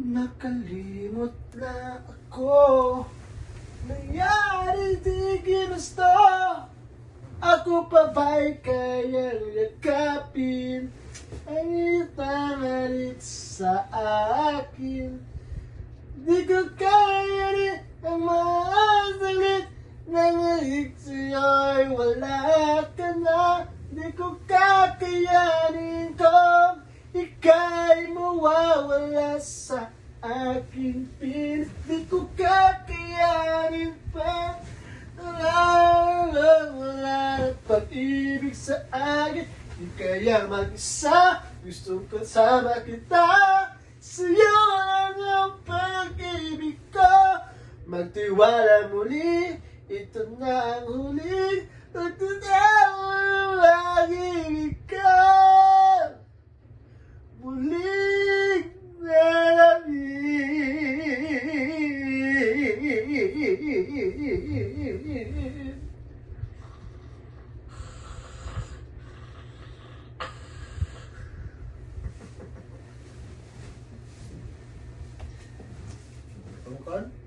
Nakalimot na ako. Nangyari di ginusto. Ako pa ba'y kayang yakapin? Ang itangalit sa akin. Di ko kaya rin ang maasalit Nangahig sa'yo'y wala ka na. Di ko kakayanin kung Ika'y mawawala sa pag-ibig sa agit Di kaya mag-isa Gusto kasama kita. Sa'yo alam ang pag-ibig ko. Magtiwala muli Ito na ang huli. Ito na pag-ibig ko. Muli na lamin Pardon?